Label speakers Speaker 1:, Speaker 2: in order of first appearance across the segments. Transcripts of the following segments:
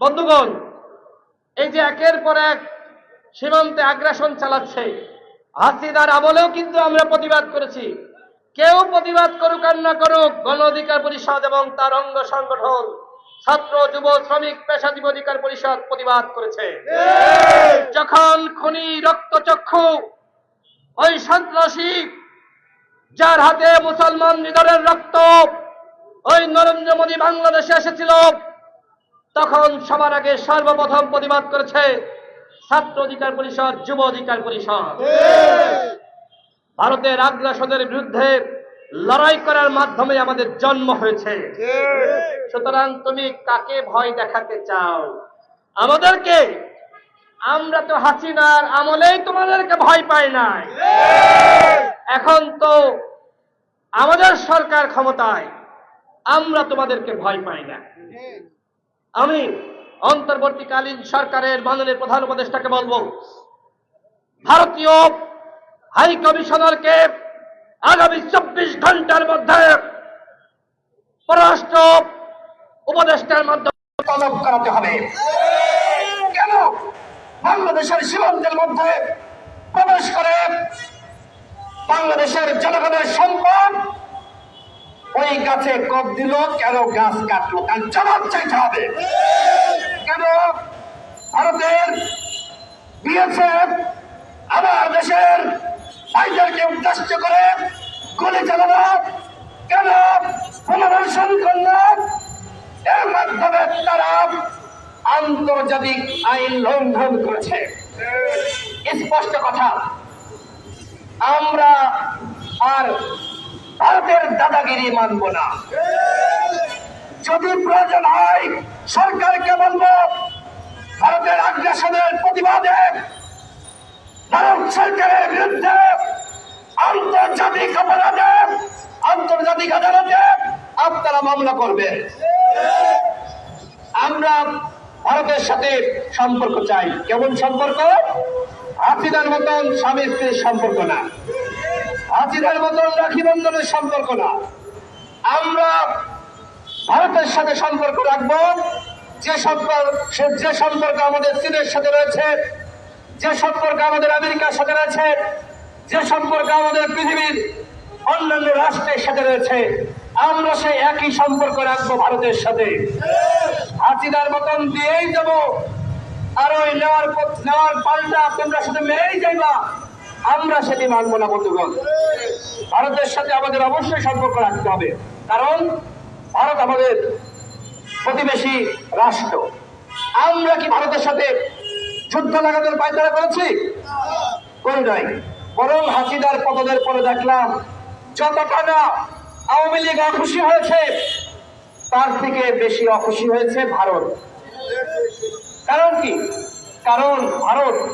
Speaker 1: বন্ধুগণ, এই যে একের পর এক সীমান্তে আগ্রাসন চালাচ্ছে হাসিদার আমলেও কিন্তু আমরা প্রতিবাদ করেছি। কেউ প্রতিবাদ করুক আর না করুক, গণ অধিকার পরিষদ এবং তার অঙ্গ সংগঠন, ছাত্র, যুব, শ্রমিক, পেশাজীবী অধিকার পরিষদ প্রতিবাদ করেছে। যখন খনি রক্তচক্ষু ওই সন্ত্রাসী, যার হাতে মুসলমান নিধনের রক্ত, ওই নরেন্দ্র মোদী বাংলাদেশে এসেছিল তখন সবার আগে সর্বপ্রথম প্রতিবাদ করেছে ছাত্র অধিকার পরিষদ, যুব অধিকার পরিষদ। ভারতের আগ্রাসনের বিরুদ্ধে লড়াই করার মাধ্যমে আমাদের জন্ম হয়েছে। সুতরাং তুমি কাকে ভয় দেখাতে চাও? আমাদেরকে? আমরা তো হাসিনার আমলেই তোমাদেরকে ভয় পাই নাই। এখন তো আমাদের সরকার ক্ষমতায়, আমরা তোমাদেরকে ভয় পাই না। আমি অন্তর্বর্তীকালীন সরকারের মাননীয় প্রধান উপদেষ্টাকে বলব, ভারতীয় হাই কমিশনারকে আগামী চব্বিশ ঘণ্টার মধ্যে পররাষ্ট্র উপদেষ্টার মাধ্যমে
Speaker 2: তলব করাতে হবে। কেন? বাংলাদেশের সীমান্তের মধ্যে প্রবেশ করে বাংলাদেশের জনগণের সম্পদ ওই গাছে কপ দিল, কেন গাছ কাটলো? তার জবাব চাইতে হবে। কেন? ভারতের বিএসএফ আমার দেশের ভাইদেরকে উদ্দেশ্য করে গুলি চালানো কেন? পুনর্বাসন করল। এর মাধ্যমে তারা আন্তর্জাতিক আইন লঙ্ঘন করেছে। স্পষ্ট কথা, আমরা আর ভারতের দাদাগিরি মানব না। যদি প্রয়োজন হয়, সরকারকে বলব, ভারতের আগ্রাসনের প্রতিবাদে ভারত সরকারের বিরুদ্ধে আন্তর্জাতিক অপরাধে, আন্তর্জাতিক আদালতে আপনারা মামলা করবেন। আমরা ভারতের সাথে সম্পর্ক চাই। কেমন সম্পর্ক? হাসিনার মতন স্বামী স্ত্রীর সম্পর্ক না। হাসিনার মতন রাখি বন্ধনের সম্পর্ক না। আমরা ভারতের সাথে সম্পর্ক রাখব। যে সম্পর্ক যে সম্পর্ক আমাদের চীনের সাথে রয়েছে, যে সম্পর্ক আমাদের আমেরিকার সাথে রয়েছে, যে সম্পর্ক আমাদের পৃথিবীর অন্যান্য রাষ্ট্রের সাথে রয়েছে, আমরা সেই একই সম্পর্ক রাখব ভারতের সাথে। হাসিনার মতন দিয়েই যাব। আর ওই নেওয়ার নেওয়ার পাল্টা তোমরা সাথে মেরেই যাইবা। আমরা সেটি মানবো না, বন্ধুগণ। ভারতের সাথে আমাদের অবশ্যই সম্পর্ক রাখতে হবে। কারণ, ভারত আমাদের প্রতিবেশী রাষ্ট্র। আমরা কি ভারতের সাথে যুদ্ধ লাগানোর পায়তারা করেছি? করি নাই। বরং হাসিদার পদদের পরে দেখলাম, যতটা না আওয়ামী লীগ অখুশি হয়েছে, তার থেকে বেশি অখুশি হয়েছে ভারত। কারণ কি? কারণ ভারত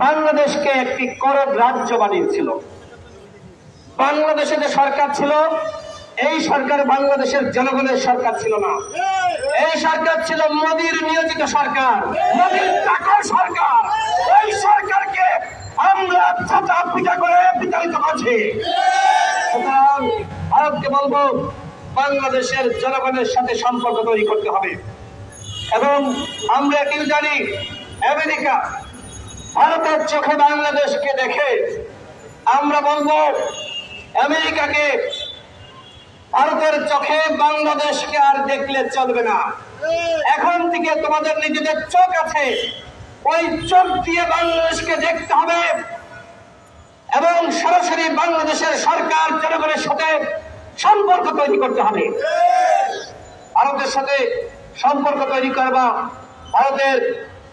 Speaker 2: বাংলাদেশকে একটি করদ রাজ্য বানিয়েছিল। বাংলাদেশে যে সরকার ছিল, এই সরকার বাংলাদেশের জনগণের সরকার ছিল না। এই সরকার ছিল মোদীর নিয়োজিত সরকার, মোদীর চাকর সরকার। এই সরকারকে আমরা করে বিতাড়িত করছি। ভারতকে বলব, বাংলাদেশের জনগণের সাথে সম্পর্ক তৈরি করতে হবে। এবং আমরা কেউ জানি, আমেরিকা ভারতের চোখে বাংলাদেশকে দেখে আমরা বলব, আমেরিকাকে ভারতের চোখে বাংলাদেশকে আর দেখলে চলবে না। এখন থেকে তোমাদের নিজেদের চোখ আছে। ওই চোখ দিয়ে বাংলাদেশকে দেখতে হবে এবং সরাসরি বাংলাদেশের সরকার জনগণের সাথে সম্পর্ক তৈরি করতে হবে। ভারতের সাথে সম্পর্ক তৈরি করবা। ভারতের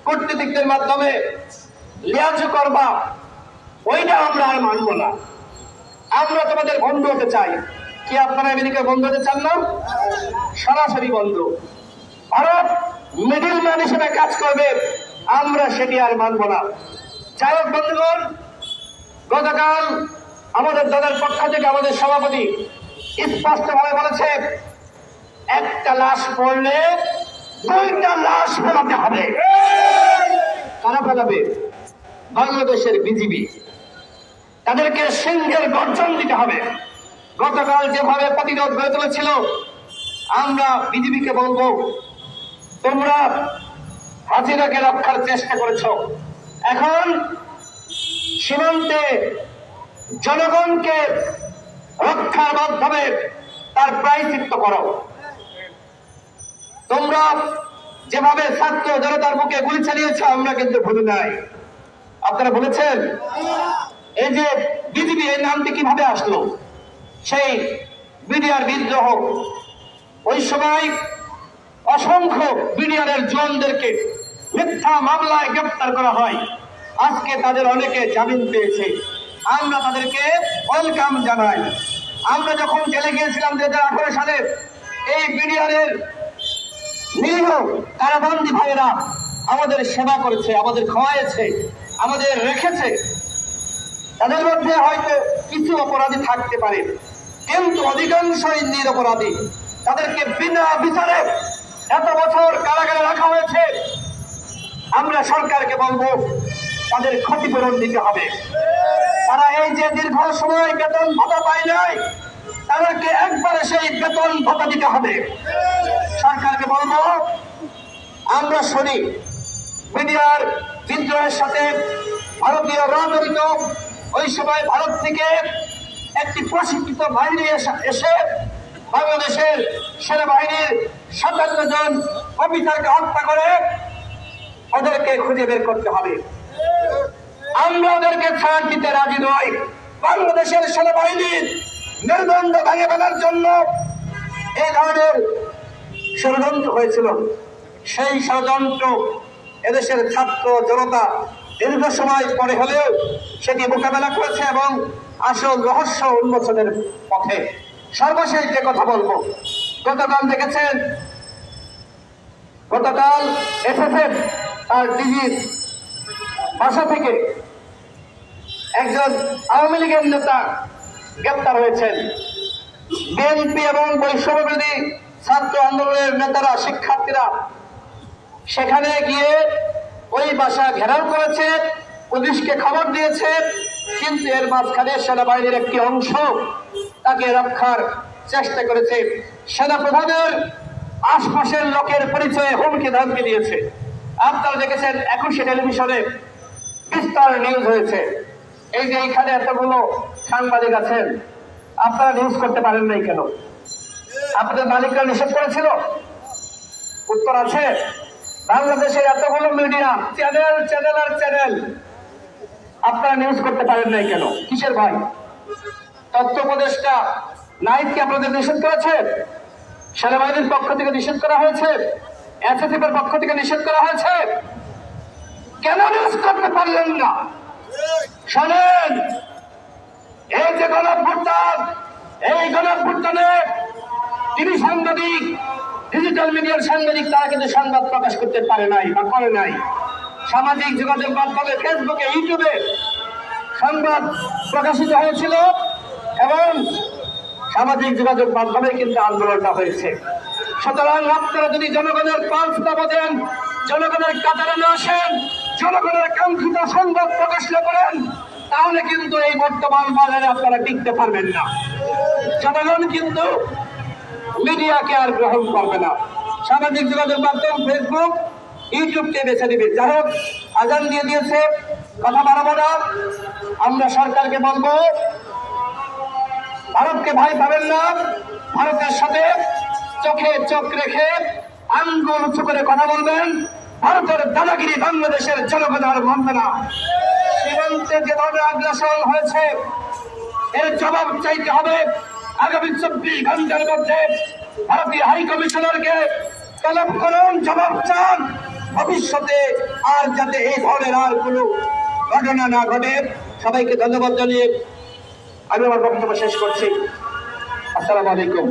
Speaker 2: কূটনীতিকদের মাধ্যমে লিয়াজ করবা, ওইটা আমরা আর মানব না। আমরা তোমাদের বন্ধু হতে চাই। কি আপনারা আমেরিকার বন্ধু হতে চান না? সরাসরি বন্ধু। ভারত মিডিল ম্যান হিসেবে কাজ করবে, আমরা সেটি আর মানব না। যাই হোক, বন্ধুগণ, গতকাল আমাদের দলের পক্ষ থেকে আমাদের সভাপতি স্পষ্টভাবে বলেছে, একটা লাশ পড়লে দুইটা লাশ ফেলাতে হবে। কারা ফেলাবে? বাংলাদেশের বিজিবি। তাদেরকে সিংহের গর্জন দিতে হবে। গতকাল যেভাবে প্রতিরোধ গড়ে তুলেছিল, আমরা বিজিবিকে বলব, তোমরা হাজিরাকে রক্ষার চেষ্টা করেছ। এখন সীমান্তে জনগণকে রক্ষার মাধ্যমে তার প্রায়চিত্ত করো। তোমরা যেভাবে ছাত্র জনতার বুকে গুলি চালিয়েছ, আমরা কিন্তু ভুলি নাই। আপনারা বলেছেন, এই যে বিজিবি এই নামটি কীভাবে আসলো? সেই বিডিআর বিদ্রোহ, ওই সময় অসংখ্য বিডিআরের জওয়ানদেরকে মিথ্যা মামলায় গ্রেপ্তার করা হয়। আজকে তাদের অনেকে জামিন পেয়েছে। আমরা তাদেরকে ওয়েলকাম জানাই। আমরা যখন জেলে গিয়েছিলাম দু হাজার আঠারো সালে, এই বিডিআরের নিরীহ কারাবন্দী ভাইয়েরা আমাদের সেবা করেছে, আমাদের খাওয়াইছে। আমাদের রেখেছে। তাদের মধ্যে হয়তো কিছু অপরাধী থাকতে পারে। কিন্তু অধিকাংশই নিরপরাধী। তাদেরকে বিনা বিচারে এত বছর কারাগারে রাখা হয়েছে। আমরা সরকারকে বলব, তাদের ক্ষতিপূরণ দিতে হবে। তারা এই যে দীর্ঘ সময় বেতন ভাতা পায় নাই, তাদেরকে একবারে সেই বেতন ভাতা দিতে হবে। সরকারকে বলব, আমরা শুনি, মিডিয়ার বিদ্রোহের সাথে ভারতীয় রাজনীত ওই সময় ভারত থেকে একটি প্রশিক্ষিত বাহিনী এসে বাংলাদেশের সেনাবাহিনীর সাতান্ন জন অফিসারকে হত্যা করে ওদেরকে খুঁজে বের করতে হবে। আমরা ওদেরকে ছাড় দিতে রাজি নই। বাংলাদেশের সেনাবাহিনীর মেরুদণ্ড ভেঙে ফেলার জন্য এ ধরনের ষড়যন্ত্র হয়েছিল। সেই ষড়যন্ত্র এদেশের ছাত্র জনতা দীর্ঘ সময় পরে হলেও সেটি মোকাবেলা করেছে এবং আসল রহস্য উন্মোচনের পথে। সর্বশেষ যে কথা বলব, গতকাল দেখেছেন, গতকাল এসএসএফ আর ডিজির বাসা থেকে একজন আওয়ামী লীগের নেতা গ্রেপ্তার হয়েছেন। বিএনপি এবং বৈষম্যবিরোধী ছাত্র আন্দোলনের নেতারা, শিক্ষার্থীরা সেখানে গিয়ে ওই বাসা ঘেরাও করেছে, পুলিশকে খবর দিয়েছে, কিন্তু এর মাঝখানে সেনাবাহিনীর একটি অংশ তাকে রক্ষার চেষ্টা করেছে। সেনা প্রধানের আশপাশের লোকের পরিচয়ে হুমকি ধামকি দিয়েছে। আপনারা দেখেছেন, একুশে টেলিভিশনে বিস্তার নিউজ হয়েছে। এই যে এখানে এতগুলো সাংবাদিক আছেন, আপনারা নিউজ করতে পারেন নাই কেন? আপনাদের মালিকরা নিষেধ করেছিল? উত্তর আছে? বাংলাদেশের এতগুলো মিডিয়া, চ্যানেল চ্যানেল আর চ্যানেল, আপনারা নিউজ করতে পারেন নাই কেন? কিসের ভাই উপদেষ্টা নাইট কি আপনাদের নিষেধ করেছে? সেনাবাহিনীর পক্ষ থেকে নিষেধ করা হয়েছে? এসএসএফ এর পক্ষ থেকে নিষেধ করা হয়েছে? কেন নিউজ করতে পারলেন না? শোনেন, এই যে গণভ্যুত্থান এই গণভ্যুত্থানে তিনি সাংবাদিক ডিজিটাল মিডিয়ার সাংবাদিক তারা কিন্তু সংবাদ প্রকাশ করতে পারে নাই বা করে নাই। সামাজিক যোগাযোগ মাধ্যমে ফেসবুকে ইউটিউবে সংবাদ প্রকাশিত হয়েছিল এবং সামাজিক যোগাযোগ মাধ্যমে কিন্তু আন্দোলনটা হয়েছে। সুতরাং আপনারা যদি জনগণের পাঁচ দাবা দেন জনগণের কাতারে না আসেন, জনগণের কাঙ্ক্ষিত সংবাদ প্রকাশ না করেন, তাহলে কিন্তু এই বর্তমান বাজারে আপনারা টিকতে পারবেন না। জনগণ কিন্তু মিডিয়াকে আর গ্রহণ করবে না। সামাজিক যোগাযোগ মাধ্যম ফেসবুক ইউটিউবকে বেছে দিবে যাই হোক, আজান দিয়ে দিয়েছে। কথা বাড়াবো না। আমরা সরকারকে বলব, ভারতকে ভাই পাবেন না। ভারতের সাথে চোখে চোখ রেখে আঙ্গুল উঁচু করে কথা বলবেন। ভারতের দাদাগিরি বাংলাদেশের জনগণ আর মানবে না সীমান্তে যে ধরনের আগ্রাসন হয়েছে, এর জবাব চাইতে হবে। আগামী চব্বিশ ঘণ্টার মধ্যে ভারতীয় হাই কমিশনারকে তলব করুন, জবাব চান। ভবিষ্যতে আর যাতে এই ধরনের আর কোনো ঘটনা না ঘটে, সবাইকে ধন্যবাদ জানিয়ে আমি আমার বক্তব্য শেষ করছি। আসসালামু আলাইকুম।